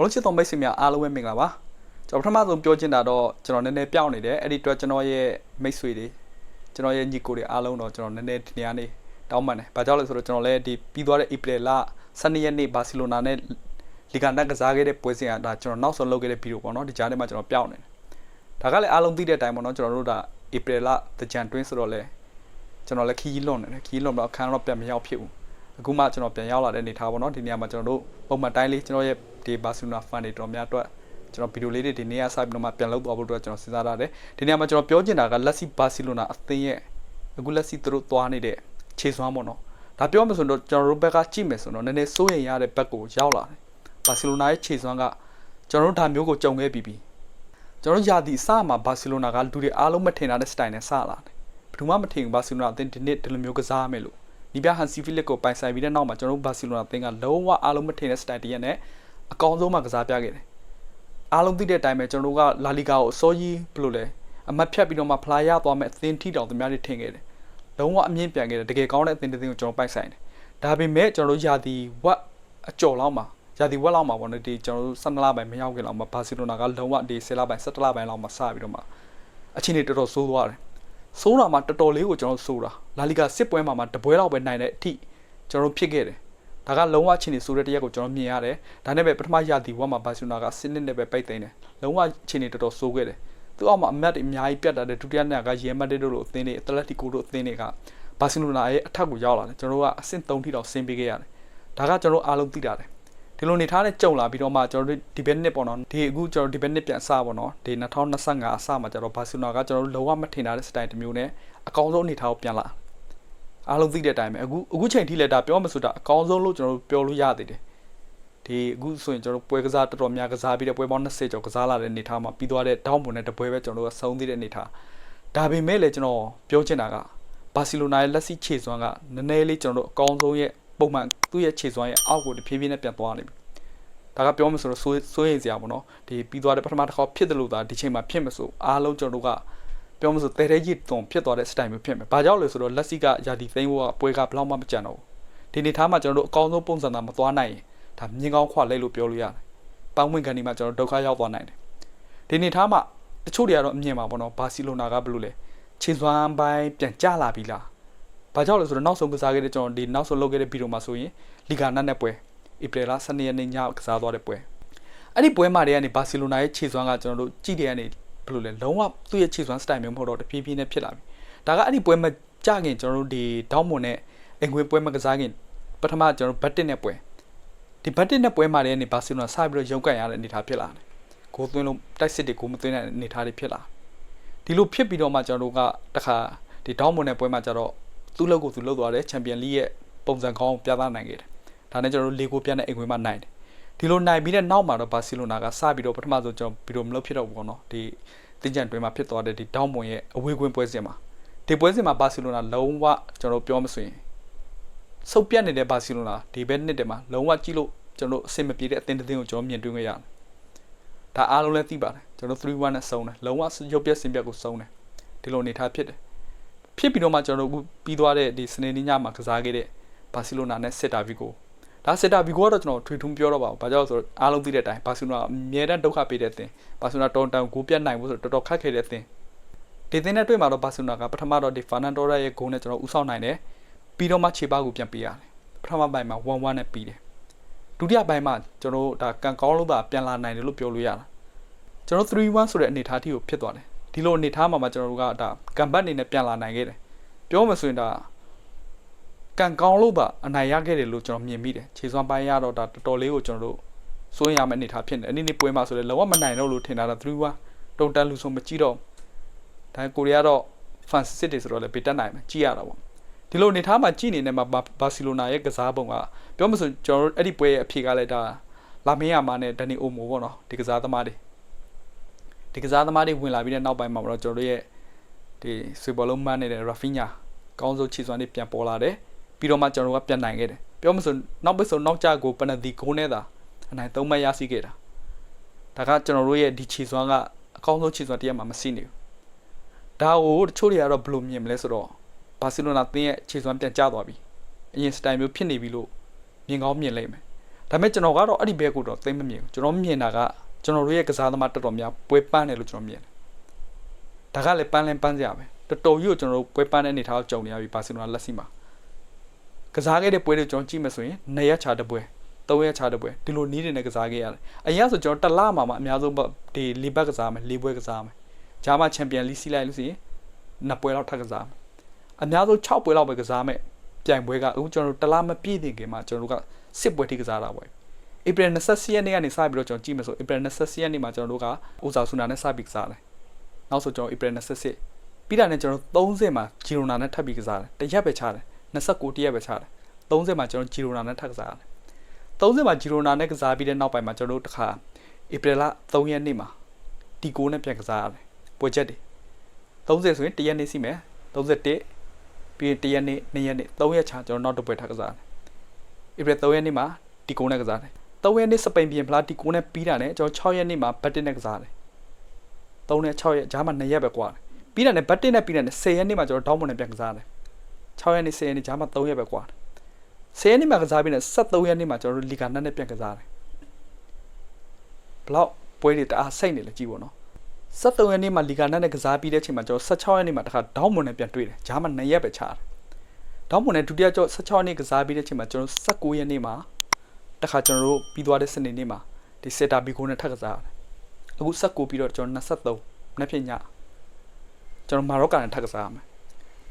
လုံးချစ်တော်မိတ်ဆွေများအားလုံးပဲမင်္ဂလာပါကျွန်တော်ပထမဆုံးပြောချင်တာတော့ကျွန်တော်နည်းနည်းပြောင်းနေတယ်အဲ့ဒီအတွက်ကျွန်တော်ရဲ့မိတ်ဆွေတွေကျွန်တော်ရဲ့ညီကိုတွေအားလုံးတော့ကျွန်တော်နည်းနည်းဒီနေရာနေတောင်းပန်တယ်ဘာကြောင့်လဲဆိုတော့ကျွန်တော်လည်းဒီပြီးသွားတဲ့ April လ12ရက်နေ့ဘာစီလိုနာနဲ့လီဂါနက်ကစားခဲ့တဲ့ပွဲစဉ်ကဒါကျွန်တော်နောက်ဆုံးလုပ်ခဲ့တဲ့ဗီဒီယိုပေါ့နော်ဒီကြားထဲမှာကျွန်တော်ပြောင်းနေတယ်ဒါကလည်းအားလုံးသိတဲ့အတိုင်းပေါ့နော်ကျွန်တော်တို့ဒါ April လတကြံတွင်းဆိုတော့လေကျွန်တော်လည်းခီးလွန်နေတယ်ခီးလွန်တော့အခန်းတော့ပြန်မရောက်ဖြစ်ဘူးအခုမှကျွန်တော်ပြန်ရောက်လာတဲ့အနေထားပေါ့နော်ဒီနေရာမှာကျွန်တော်တို့ပုံမှန်တိုင်းလေးကျွန်တော်ရဲ့ ဒီဘာစီလိုနာဖန်တွေတော်များအတွက်ကျွန်တော်ဗီဒီယိုလေးတွေဒီနေ့ကစပြီးတော့မှပြန်လုပ်သွားဖို့အတွက်ကျွန်တော်စဉ်းစားထားတယ်ဒီနေရာမှာကျွန်တော်ပြောချင်တာကလက်စီဘာစီလိုနာအသင်းရဲ့အခုလက်စီသူတို့သွားနေတဲ့ခြေစွမ်းပေါ့နော်ဒါပြောမှဆိုတော့ကျွန်တော်တို့ဘက်ကကြည့်မယ်ဆိုတော့နည်းနည်းစိုးရိမ်ရတဲ့ဘက်ကိုရောက်လာတယ်ဘာစီလိုနာရဲ့ခြေစွမ်းကကျွန်တော်တို့ဒါမျိုးကိုကြုံခဲ့ပြီးပြီကျွန်တော်ရာသီအစမှာဘာစီလိုနာကလူတွေအားလုံးမထင်တာတဲ့စတိုင်နဲ့စလာတယ်ဘယ်သူမှမထင်ဘူးဘာစီလိုနာအသင်းဒီနေ့ဒီလိုမျိုးကစားရမယ်လို့နီးပြဟန်စီဖီလစ်ကိုပိုင်ဆိုင်ပြီးတဲ့နောက်မှာကျွန်တော်တို့ဘာစီလိုနာအသင်းကလုံးဝအားလုံးမထင်တဲ့စတိုင်တရက်နဲ့ အကောင်းဆုံးမှကစားပြခဲ့တယ်အားလုံးသိတဲ့အတိုင်းပဲကျွန်တော်တို့ကလာလီဂါကိုအစောကြီးဘယ်လိုလဲအမတ်ဖြတ်ပြီးတော့မှဖလားရသွားမယ်အသင်းထိတောင်သမားတွေထင်ခဲ့တယ်လုံးဝအမြင့်ပြန်ခဲ့တယ်တကယ်ကောင်းတဲ့အသင်းတစ်သင်းကိုကျွန်တော်ပိုက်ဆိုင်တယ်ဒါပေမဲ့ကျွန်တော်တို့ယာတီဝက်အကျော်လောက်မှာယာတီဝက်လောက်မှာပေါ့နော်ဒီကျွန်တော်တို့12လပိုင်းမရောက်ခင်လောက်မှာဘာစီလိုနာကလုံးဝဒီ10လပိုင်း17လပိုင်းလောက်မှာစပြီးတော့မှအချိန်တွေတော်တော်ဆိုးသွားတယ်ဆိုးတာမှတော်တော်လေးကိုကျွန်တော်ဆိုးတာလာလီဂါစစ်ပွဲမှာမှတပွဲလောက်ပဲနိုင်တဲ့အထိကျွန်တော်ဖြစ်ခဲ့တယ် ဒါကလုံးဝချင်းနေဆိုတဲ့တရက်ကိုကျွန်တော်မြင်ရတယ်ဒါနဲ့ပဲပထမရာသီဝက်မှာဘာစီလိုနာကစနစ်နဲ့ပဲပိတ်သိမ်းတယ်လုံးဝချင်းနေတော်တော်ဆိုးခဲ့တယ်သူ့အောက်မှာအမတ်တွေအများကြီးပြတ်တာတဲ့ဒုတိယနေရာကရီယယ်မက်ဒရစ်တို့လိုအသင်းတွေအတလက်တီကိုတို့အသင်းတွေကဘာစီလိုနာရဲ့အထက်ကိုရောက်လာတယ်ကျွန်တော်တို့ကအဆင့်3ထိတောင်ဆင်းပေးခဲ့ရတယ်ဒါကကျွန်တော်အားလုံးသိတာတယ်ဒီလိုနေထားနဲ့ကြုံလာပြီးတော့မှကျွန်တော်တို့ဒီဘက်နှစ်ပေါ့နော်ဒီအခုကျွန်တော်ဒီဘက်နှစ်ပြန်စပေါ့နော်ဒီ2025အစမှာကျတော့ဘာစီလိုနာကကျွန်တော်တို့လုံးဝမထင်တာတဲ့စတိုင်တစ်မျိုးနဲ့အကောင်းဆုံးအနေထားကိုပြန်လာ အားလုံးသိတဲ့အတိုင်းပဲအခုအခုချိန်ထိလည်းဒါပြောမှဆိုတာအကောင်းဆုံးလို့ကျွန်တော်တို့ပြောလို့ရသေးတယ်ဒီအခုဆိုရင်ကျွန်တော်တို့ပွဲကစားတော်တော်များကစားပြီးတဲ့ပွဲပေါင်း20ကျော်ကစားလာတဲ့အနေထားမှာပြီးသွားတဲ့တောင်းပုံနဲ့တပွဲပဲကျွန်တော်တို့ကဆုံးသေးတဲ့အနေထားဒါပေမဲ့လည်းကျွန်တော်ပြောချင်တာကဘာစီလိုနာရဲ့လက်ရှိခြေစွမ်းကနည်းနည်းလေးကျွန်တော်တို့အကောင်းဆုံးရဲ့ပုံမှန်သူ့ရဲ့ခြေစွမ်းရဲ့အောက်ကိုတဖြည်းဖြည်းနဲ့ပြန်သွားနေပြီဒါကပြောမှဆိုတော့စိုးစိုးရိမ်စရာပေါ့နော်ဒီပြီးသွားတဲ့ပထမတစ်ခေါက်ဖြစ်တယ်လို့သာဒီချိန်မှာဖြစ်မဆိုအားလုံးကျွန်တော်တို့က ပြောမှဆိုတဲတဲကြီးတုံဖြစ်သွားတဲ့ style မျိုးဖြစ်မယ်။ဘာကြောင့်လဲဆိုတော့လက်စီကယာတီသိန်းဘိုးကပွဲကဘလောက်မှမကြံတော့ဘူး။ဒီနေသားမှာကျွန်တော်တို့အကောင်းဆုံးပုံစံသာမသွားနိုင်ရင်ဒါမြင်းကောင်းခွာလိုက်လို့ပြောလို့ရတယ်။ပေါင်းဝင်ကန်ဒီမှာကျွန်တော်ဒုက္ခရောက်သွားနိုင်တယ်။ဒီနေသားမှာတချို့တွေကတော့အမြင်ပါပေါ့နော်။ဘာစီလိုနာကဘယ်လိုလဲ။ချင်းစွမ်းပိုင်းပြန်ကျလာပြီလား။ဘာကြောင့်လဲဆိုတော့နောက်ဆုံးကစားခဲ့တဲ့ကျွန်တော်ဒီနောက်ဆုံးလုပ်ခဲ့တဲ့ဗီဒီယိုမှာဆိုရင်လီဂါနတ်နဲ့ပွဲဧပြီလ12ရက်နေ့ညကစားသွားတဲ့ပွဲ။အဲ့ဒီပွဲမှာတည်းကနေဘာစီလိုနာရဲ့ခြေစွမ်းကကျွန်တော်တို့ကြည့်တဲ့ကနေ ဘယ်လိုလဲလုံးဝသူ့ရဲ့ခြေစွမ်းစတိုင်မျိုးမဟုတ်တော့တဖြည်းဖြည်းနဲ့ဖြစ်လာပြီဒါကအဲ့ဒီပွဲမှာကြခင်ကျွန်တော်တို့ဒီတောင်းမွန်နဲ့အင်ကွင်းပွဲမှာကစားခင်ပထမကျွန်တော်ဘတ်တစ်နဲ့ပွဲဒီဘတ်တစ်နဲ့ပွဲမှာလည်းနေဘာစီလိုနာစပြီးတော့ရုံးကန်ရတဲ့အနေထားဖြစ်လာတယ်ကိုသွင်းလို့တိုက်စစ်တွေကိုမသွင်းတဲ့အနေထားတွေဖြစ်လာဒီလိုဖြစ်ပြီးတော့မှကျွန်တော်တို့ကတခါဒီတောင်းမွန်နဲ့ပွဲမှာကျတော့သူ့လောက်ကိုသူလောက်သွားတယ်ချန်ပီယံလိရဲ့ပုံစံကောင်းပြသနိုင်ခဲ့တယ်ဒါနဲ့ကျွန်တော်တို့လေကိုပြတ်တဲ့အင်ကွင်းမှာနိုင်တယ် ဒီလိုနိုင်ပြီးတဲ့နောက်မှာတော့ဘာစီလိုနာကစပြီးတော့ပထမဆုံးကျွန်တော်ဗီဒီယိုမလုပ်ဖြစ်တော့ဘူးပေါ့နော်ဒီတင်ကြံတွင်းမှာဖြစ်သွားတဲ့ဒီတောင်းမွန်ရဲ့အဝေးကွင်းပွဲစဉ်မှာဒီပွဲစဉ်မှာဘာစီလိုနာလုံးဝကျွန်တော်ပြောမဆိုရင်ဆုတ်ပြတ်နေတဲ့ဘာစီလိုနာဒီဘက်နှစ်တည်းမှာလုံးဝကြည့်လို့ကျွန်တော်အဆင်မပြေတဲ့အသင်းတစ်သင်းကိုကျွန်တော်မြင်တွေ့ခဲ့ရတယ်ဒါအားလုံးလည်းသိပါတယ်ကျွန်တော်3-1နဲ့ဆုံးတယ်လုံးဝရုပ်ပြက်စင်ပြက်ကိုဆုံးတယ်ဒီလိုအနေထားဖြစ်တယ်ဖြစ်ပြီးတော့မှကျွန်တော်တို့ပြီးသွားတဲ့ဒီစနေနေ့ညမှာကစားခဲ့တဲ့ဘာစီလိုနာနဲ့စစ်တာဗီကို ဒါစစ်တာဗီကိုကတော့ကျွန်တော်ထွေထူးပြောတော့ပါဘူး။ဘာကြောင့်ဆိုတော့အားလုံးသိတဲ့အတိုင်းဘာစီလိုနာအမြဲတမ်းဒုက္ခပေးတဲ့အသင်းဘာစီလိုနာတော်တန်ကိုပြတ်နိုင်ဖို့ဆိုတော့တော်တော်ခက်ခဲတဲ့အသင်းဒီသင်းနဲ့တွေ့မှာတော့ဘာစီလိုနာကပထမတော့ဒီဖာနန်တိုရာရဲ့ဂိုးနဲ့ကျွန်တော်ဥဆောင်နိုင်တယ်ပြီးတော့မှခြေပါကိုပြန်ပေးရတယ်ပထမပိုင်းမှာ1-1နဲ့ပြီးတယ်ဒုတိယပိုင်းမှာကျွန်တော်ဒါကန်ကောင်းလို့သာပြန်လာနိုင်တယ်လို့ပြောလို့ရတာကျွန်တော်3-1ဆိုတဲ့အနေအထားထိကိုဖြစ်သွားတယ်ဒီလိုအနေအထားမှာမှကျွန်တော်တို့ကဒါကမ်ဘတ်အနေနဲ့ပြန်လာနိုင်ခဲ့တယ်ပြောမှဆိုရင်ဒါ ကန်ကောင်းလို့ပါအနိုင်ရခဲ့တယ်လို့ကျွန်တော်မြင်မိတယ်ခြေစွမ်းပိုင်းရတော့ဒါတော်တော်လေးကိုကျွန်တော်တို့စိုးရင်ရမယ့်အနေထားဖြစ်နေတယ်အနည်းနည်းပွဲမှာဆိုလည်းလောကမနိုင်တော့လို့ထင်တာဒါ3-1တုံတန်လူဆုံးမကြည့်တော့ဒါကိုရီးယားတော့ fan စစ်တွေဆိုတော့လည်းဘေးတက်နိုင်မှာကြည့်ရတာပေါ့ဒီလိုအနေထားမှာကြည့်နေနေမှာဘာစီလိုနာရဲ့ကစားပုံကပြောမဆိုကျွန်တော်တို့အဲ့ဒီပွဲရဲ့အဖြေကလည်းဒါလာမင်းယာမာနဲ့ဒန်နီအိုမိုပေါ့နော်ဒီကစားသမားတွေဒီကစားသမားတွေဝင်လာပြီးတဲ့နောက်ပိုင်းမှာတော့ကျွန်တော်တို့ရဲ့ဒီဆွေဘောလုံးမန်းနေတဲ့ရာဖီညာကောင်းဆုံးခြေစွမ်းတွေပြန်ပေါ်လာတယ် ပြီးတော့မှကျွန်တော်တို့ကပြန်နိုင်ခဲ့တယ်ပြောမဆိုနောက်ပိတ်ဆိုနောက်ကြကိုပနတီဂိုးနဲ့သာအနိုင်သုံးမှတ်ရရှိခဲ့တာဒါကကျွန်တော်တို့ရဲ့ဒီခြေစွမ်းကအကောင်းဆုံးခြေစွမ်းတရက်မှမရှိနေဘူးဒါကိုတချို့တွေကတော့ဘယ်လိုမြင်မလဲဆိုတော့ဘာစီလိုနာသင်းရဲ့ခြေစွမ်းပြန်ကျသွားပြီအရင်စတိုင်မျိုးဖြစ်နေပြီလို့မြင်ကောင်းမြင်လိမ့်မယ်ဒါပေမဲ့ကျွန်တော်ကတော့အဲ့ဒီဘက်ကိုတော့သိမ့်မမြင်ဘူးကျွန်တော်မြင်တာကကျွန်တော်တို့ရဲ့ကစားသမားတော်တော်များပွဲပန်းတယ်လို့ကျွန်တော်မြင်တယ်ဒါကလည်းပန်းလဲပန်းကြရပဲတော်တော်ကြီးကိုကျွန်တော်တို့ပွဲပန်းတဲ့အနေထားကိုကြုံနေရပြီဘာစီလိုနာလက်စီမှာ ကစားခဲ့တဲ့ပွဲတွေကျွန်တော်ကြည့်မယ်ဆိုရင်2ရက်ချာတဲ့ပွဲ3ရက်ချာတဲ့ပွဲဒီလိုနီးတွေနဲ့ကစားခဲ့ရတယ်အရင်ကဆိုကျွန်တော်တစ်လမှာမှအများဆုံးဒီလီဘက်ကစားမယ်လီပွဲကစားမယ်ဂျာမချန်ပီယံလိစီလိုက်လို့ရှိရင်နှစ်ပွဲလောက်ထပ်ကစားမယ်အများဆုံး6ပွဲလောက်ပဲကစားမယ်ပြိုင်ပွဲကအခုကျွန်တော်တို့တစ်လမပြည့်တင်ခင်မှာကျွန်တော်တို့ကစစ်ပွဲထိကစားတာပဲဧပြီ24ရက်နေ့ကနေစပြီးတော့ကျွန်တော်ကြည့်မယ်ဆိုဧပြီ24ရက်နေ့မှာကျွန်တော်တို့ကအိုဇာဆူနာနဲ့စပြီးကစားတယ်နောက်ဆိုကျွန်တော်ဧပြီ28ပြီးတာနဲ့ကျွန်တော်30မှာဂျီရိုနာနဲ့ထပ်ပြီးကစားတယ်တရက်ပဲချတယ် 29တရက်ပဲချတယ်30မှာကျွန်တော်ဂျီရိုနာနဲ့ထပ်ကစားတယ်30မှာဂျီရိုနာနဲ့ကစားပြီးတဲ့နောက်ပိုင်းမှာကျွန်တော်တို့တစ်ခါဧပြီလ3ရက်နေ့မှာတီကိုနဲ့ပြန်ကစားရတယ်ပွဲချက်တွေ30ဆိုရင်1ရက်နေ့စီမယ်31ပြီးရင်1ရက်နေ့2ရက်နေ့3ရက်ချကျွန်တော်နောက်တစ်ပွဲထပ်ကစားတယ်ဧပြီ3ရက်နေ့မှာတီကိုနဲ့ကစားတယ်3ရက်နေ့စပိန်ပြင်ဖလားတီကိုနဲ့ပြီးတာနဲ့ကျွန်တော်6ရက်နေ့မှာဘတ်တစ်နဲ့ကစားတယ်3နဲ့6ရက်ဂျားမှာ2ရက်ပဲကွာတယ်ပြီးတာနဲ့ဘတ်တစ်နဲ့ပြီးတာနဲ့10ရက်နေ့မှာကျွန်တော်တောင်းမွန်နဲ့ပြန်ကစားတယ် 6ရက်နေ့10ရက်နေ့ဂျားမှာ3ရက်ပဲကွာတယ်10ရက်နေ့မှာကစားပြီးနဲ့73ရက်နေ့မှာကျွန်တော်တို့လီဂါနတ်နဲ့ပြန်ကစားတယ်ဘလောက်ပွဲတွေတအားစိတ်နေလဲကြည့်ပါတော့73ရက်နေ့မှာလီဂါနတ်နဲ့ကစားပြီးတဲ့အချိန်မှာကျွန်တော်16ရက်နေ့မှာတခါဒေါင်းမွန်နဲ့ပြန်တွေ့တယ်ဂျားမှာ2ရက်ပဲချတယ်ဒေါင်းမွန်နဲ့ဒုတိယကျော်16ရက်နေ့ကစားပြီးတဲ့အချိန်မှာကျွန်တော်19ရက်နေ့မှာတခါကျွန်တော်တို့ပြီးသွားတဲ့စနေနေ့မှာဒီစက်တာဘီကိုနဲ့ထပ်ကစားရတယ်အခု19ပြီးတော့ကျွန်တော်23နှစ်ဖြစ်ညကျွန်တော်မာရော့ကာနဲ့ထပ်ကစားရမယ်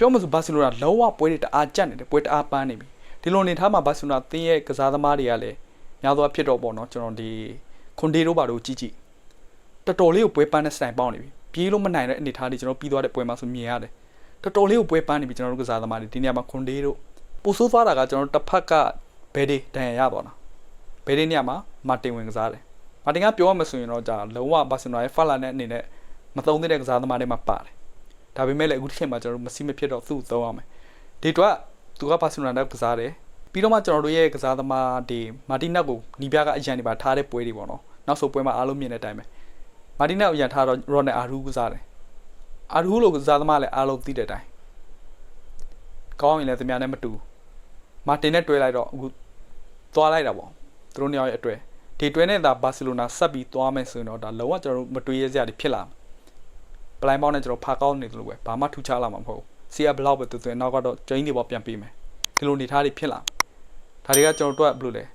ပြောမှဆိုဘာစီလိုနာလုံးဝပွဲတွေတအားကြက်နေတယ်ပွဲတအားပန်းနေပြီဒီလိုနေထားမှာဘာစီလိုနာတင်းရဲ့ကစားသမားတွေကလည်းများသောအားဖြစ်တော့ပေါ့နော်ကျွန်တော်ဒီခွန်ဒေတို့ဘာတို့ကြည့်ကြည့်တော်တော်လေးကိုပွဲပန်းတဲ့စတိုင်ပေါက်နေပြီပြေးလို့မနိုင်တဲ့အနေထားတွေကျွန်တော်ပြီးသွားတဲ့ပွဲမှာဆိုမြင်ရတယ်တော်တော်လေးကိုပွဲပန်းနေပြီကျွန်တော်တို့ကစားသမားတွေဒီနေရာမှာခွန်ဒေတို့ပိုဆိုးသွားတာကကျွန်တော်တစ်ဖက်ကဘယ်ဒီတန်ရရပါတော့ဘယ်ဒီနေရာမှာမာတင်ဝင်ကစားတယ်မာတင်ကပြောရမဆိုရင်တော့ကြာလုံးဝဘာစီလိုနာရဲ့ဖလာနဲ့အနေနဲ့မသုံးသင့်တဲ့ကစားသမားတွေမှာပါတယ် ဒါပေမဲ့လည်းအခုတစ်ချိန်မှာကျွန်တော်တို့မစီမဖြစ်တော့သူ့သုံးရမယ်ဒီတော့သူကဘာစီလိုနာနဲ့ကစားတယ်ပြီးတော့မှကျွန်တော်တို့ရဲ့ကစားသမားဒီမာတီနက်ကိုနီးပြကအရန်ဒီပါထားတဲ့ပွဲတွေပေါ့နော်နောက်ဆုံးပွဲမှာအားလုံးမြင်တဲ့အတိုင်းပဲမာတီနက်ကိုရန်ထားတော့ရော်နယ်အာရူးကစားတယ်အာရူးလိုကစားသမားလည်းအားလုံးသိတဲ့အတိုင်းကောင်းရင်လည်းသူများနဲ့မတူမာတင်နဲ့တွဲလိုက်တော့အခုသွားလိုက်တာပေါ့သူတို့နှစ်ယောက်ရဲ့အတွဲဒီတွဲနဲ့သာဘာစီလိုနာဆက်ပြီးသွားမယ်ဆိုရင်တော့ဒါလုံးဝကျွန်တော်တို့မတွေးရစရာတွေဖြစ်လာ ပလိုင်းပေါင်းနဲ့ကျွန်တော်ဖာကောင်းနေတယ်လို့ပဲဘာမှထူးခြားလာမှာမဟုတ်ဘူးစီကဘလောက်ပဲတူတူနောက်ကတော့ကျင်းတွေပေါ့ပြန်ပေးမယ်ဒီလိုနေထားတွေဖြစ်လာဒါတွေကကျွန်တော်တို့ကဘယ်လိုလဲ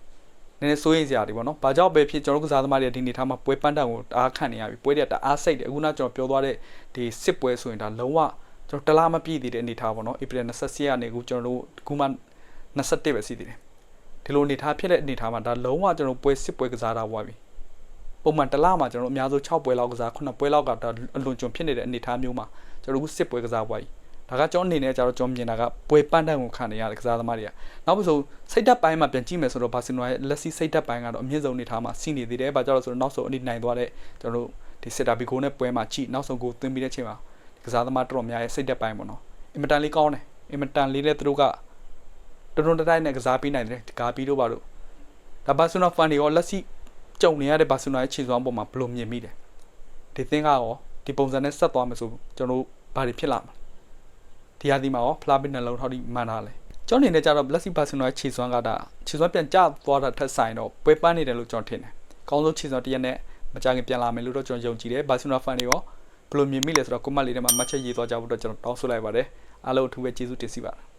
နည်းနည်းစိုးရိမ်စရာတွေပေါ့နော်။ဘာကြောင့်ပဲဖြစ်ကျွန်တော်တို့ကစားသမားတွေဒီနေထားမှာပွဲပန်းတန်ကိုတအားခံနေရပြီ။ပွဲတွေကတအားစိတ်တယ်။အခုနကျွန်တော်ပြောသွားတဲ့ဒီစစ်ပွဲဆိုရင်ဒါလုံးဝကျွန်တော်တလားမပြည့်သေးတဲ့အနေထားပေါ့နော်။ဧပြီ28ရက်နေ့ကိုကျွန်တော်တို့အခုမှ21ပဲရှိသေးတယ်။ဒီလိုအနေထားဖြစ်တဲ့အနေထားမှာဒါလုံးဝကျွန်တော်ပွဲစစ်ပွဲကစားတာပွားပြီ။ ပုံမှန်တလားမှာကျွန်တော်အများဆုံး6ပွဲလောက်ကစား9ပွဲလောက်ကတော့အလွန်ကျွံဖြစ်နေတဲ့အနေထားမျိုးမှာကျွန်တော်တို့စစ်ပွဲကစားပွားပြီ။ဒါကကျွန်တော်အနေနဲ့ကျတော့ကျွန်တော်မြင်တာကပွဲပန်းတန်းကိုခံနေရတဲ့ကစားသမားတွေကနောက်ပြီးဆိုစိတ်ဓာတ်ပိုင်းမှာပြန်ကြည့်မယ်ဆိုတော့ဘာစီနိုရဲ့လက်စီစိတ်ဓာတ်ပိုင်းကတော့အမြင့်ဆုံးနေထားမှာစီးနေသေးတယ်။ဘာကြောင့်လဲဆိုတော့နောက်ဆုံးအနည်းနိုင်သွားတဲ့ကျွန်တော်တို့ဒီစစ်တာဘီကိုနဲ့ပွဲမှာကြည့်နောက်ဆုံးကိုသွင်းပြီးတဲ့ချိန်မှာကစားသမားတော်တော်များရဲ့စိတ်ဓာတ်ပိုင်းပေါ့နော်။အင်မတန်လေးကောင်းတယ်။အင်မတန်လေးတဲ့သူတို့ကတော်တော်တိုက်နဲ့ကစားပြီးနိုင်တယ်။ဂါပီတို့ဘာလို့ဒါဘာစီနိုဖန်တွေရောလက်စီ ကြုံနေရတဲ့ဘာစီနိုရဲ့ခြေစွမ်းပေါ်မှာဘယ်လိုမြင်မိတယ်။ဒီသင်းကရောဒီပုံစံနဲ့ဆက်သွားမယ်ဆိုကျွန်တော်တို့ဘာတွေဖြစ်လာမှာဒီဟာဒီမှာရောဖလားပစ်နှလုံးထောက်ဒီမှန်တာလဲကျွန်တော်အနေနဲ့ကြတော့ Blessing Barcelona ခြေစွမ်းကတာခြေစွမ်းပြန်ကျသွားတာထက်ဆိုင်တော့ပွဲပန်းနေတယ်လို့ကျွန်တော်ထင်တယ်။ကောင်းဆုံးခြေစွမ်းတစ်ရက်နဲ့မကြခင်ပြန်လာမယ်လို့တော့ကျွန်တော်ယုံကြည်တယ်။ Barcelona fan တွေရောဘယ်လိုမြင်မိလဲဆိုတော့ကွန်မန့်လေးထဲမှာမှတ်ချက်ရေးသွားကြဖို့တော့ကျွန်တော်တောင်းဆိုလိုက်ပါတယ်။အားလုံးအထူးပဲကျေးဇူးတင်စီပါတယ်။